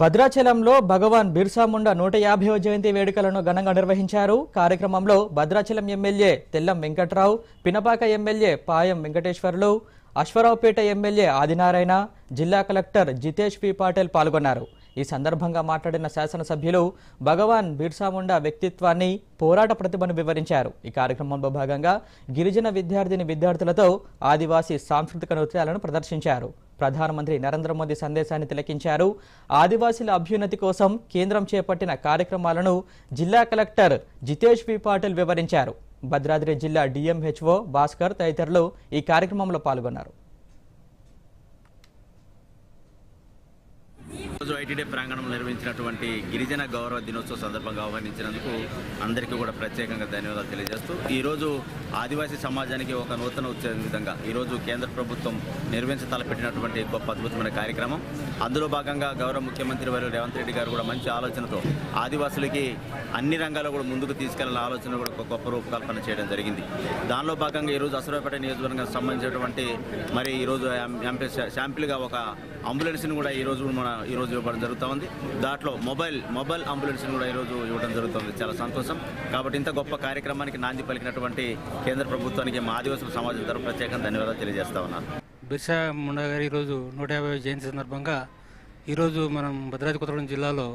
భద్రాచలంలో భగవాన్ బిర్సాముండ నూట యాభైవ జయంతి వేడుకలను ఘనంగా నిర్వహించారు. కార్యక్రమంలో Bhadrachalam MLA Tellam Venkatrao Pinapaka MLA Payam Venkateswarlu Aswaraopeta MLA Adinarayana జిల్లా కలెక్టర్ జితేష్ పి. పాటిల్ పాల్గొన్నారు. ఈ సందర్భంగా మాట్లాడిన శాసనసభ్యులు భగవాన్ బిర్సాముండ వ్యక్తిత్వాన్ని పోరాట ప్రతిభను వివరించారు. ఈ కార్యక్రమంలో భాగంగా గిరిజన విద్యార్థిని విద్యార్థులతో ఆదివాసీ సాంస్కృతిక నృత్యాలను ప్రదర్శించారు. ప్రధానమంత్రి నరేంద్ర మోదీ సందేశాన్ని తిలకించారు. ఆదివాసీల అభ్యున్నతి కోసం కేంద్రం చేపట్టిన కార్యక్రమాలను జిల్లా కలెక్టర్ జితేష్ వి పాటిల్ వివరించారు. భద్రాద్రి జిల్లా డిఎంహెచ్ఓ భాస్కర్ తదితరులు ఈ కార్యక్రమంలో పాల్గొన్నారు. రోజు ఐటీడీ ప్రాంగణంలో నిర్వహించినటువంటి గిరిజన గౌరవ దినోత్సవ సందర్భంగా ఆహ్వానించినందుకు అందరికీ కూడా ప్రత్యేకంగా ధన్యవాదాలు తెలియజేస్తూ ఈరోజు ఆదివాసీ సమాజానికి ఒక నూతన వచ్చే విధంగా ఈరోజు కేంద్ర ప్రభుత్వం నిర్వహించ తలపెట్టినటువంటి గొప్ప అద్భుతమైన కార్యక్రమం. అందులో భాగంగా గౌరవ ముఖ్యమంత్రి వారు రేవంత్ రెడ్డి గారు కూడా మంచి ఆలోచనతో ఆదివాసులకి అన్ని రంగాల్లో కూడా ముందుకు తీసుకెళ్ళాల ఆలోచన కూడా ఒక గొప్ప రూపకల్పన చేయడం జరిగింది. దానిలో భాగంగా ఈరోజు అసరాపేట నియోజకవర్గానికి సంబంధించినటువంటి మరి ఈరోజు శాంపిల్గా ఒక అంబులెన్స్ని కూడా ఈరోజు మన ఈరోజు ఇవ్వడం జరుగుతూ ఉంది. దాంట్లో మొబైల్ మొబైల్ అంబులెన్స్ని కూడా ఈరోజు ఇవ్వడం జరుగుతుంది. చాలా సంతోషం. కాబట్టి ఇంత గొప్ప కార్యక్రమానికి నాంది పలికినటువంటి కేంద్ర ప్రభుత్వానికి మా ఆదివాసుల సమాజం తరఫు ప్రత్యేకంగా ధన్యవాదాలు తెలియజేస్తా ఉన్నాను బిర్సా ముండా గారి ఈరోజు నూట యాభై జయంతి సందర్భంగా ఈరోజు మనం భద్రాద్రి కొత్తగూడెం జిల్లాలో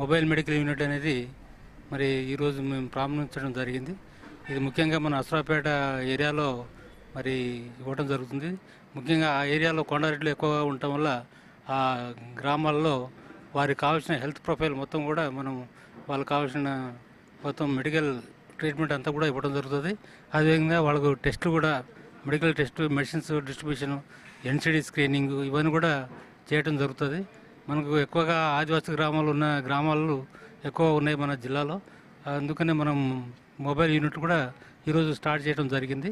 మొబైల్ మెడికల్ యూనిట్ అనేది మరి ఈరోజు మేము ప్రారంభించడం జరిగింది. ఇది ముఖ్యంగా మన అసరాపేట ఏరియాలో మరి ఇవ్వడం జరుగుతుంది. ముఖ్యంగా ఆ ఏరియాలో కొండారెడ్లు ఎక్కువగా ఉండటం వల్ల ఆ గ్రామాల్లో వారికి కావాల్సిన హెల్త్ ప్రొఫైల్ మొత్తం కూడా మనం వాళ్ళకి కావాల్సిన మొత్తం మెడికల్ ట్రీట్మెంట్ అంతా కూడా ఇవ్వడం జరుగుతుంది. అదేవిధంగా వాళ్ళకు టెస్టులు కూడా medical test medicines distribution NCD screening ఇవన్నీ కూడా చేయడం జరుగుతుంది. మనకు ఎక్కువగా ఆదివాసీ గ్రామాలు ఉన్న గ్రామాలు ఎక్కువ ఉన్నాయి మన జిల్లాలో. అందుకనే మనం మొబైల్ యూనిట్ కూడా ఈరోజు స్టార్ట్ చేయడం జరిగింది.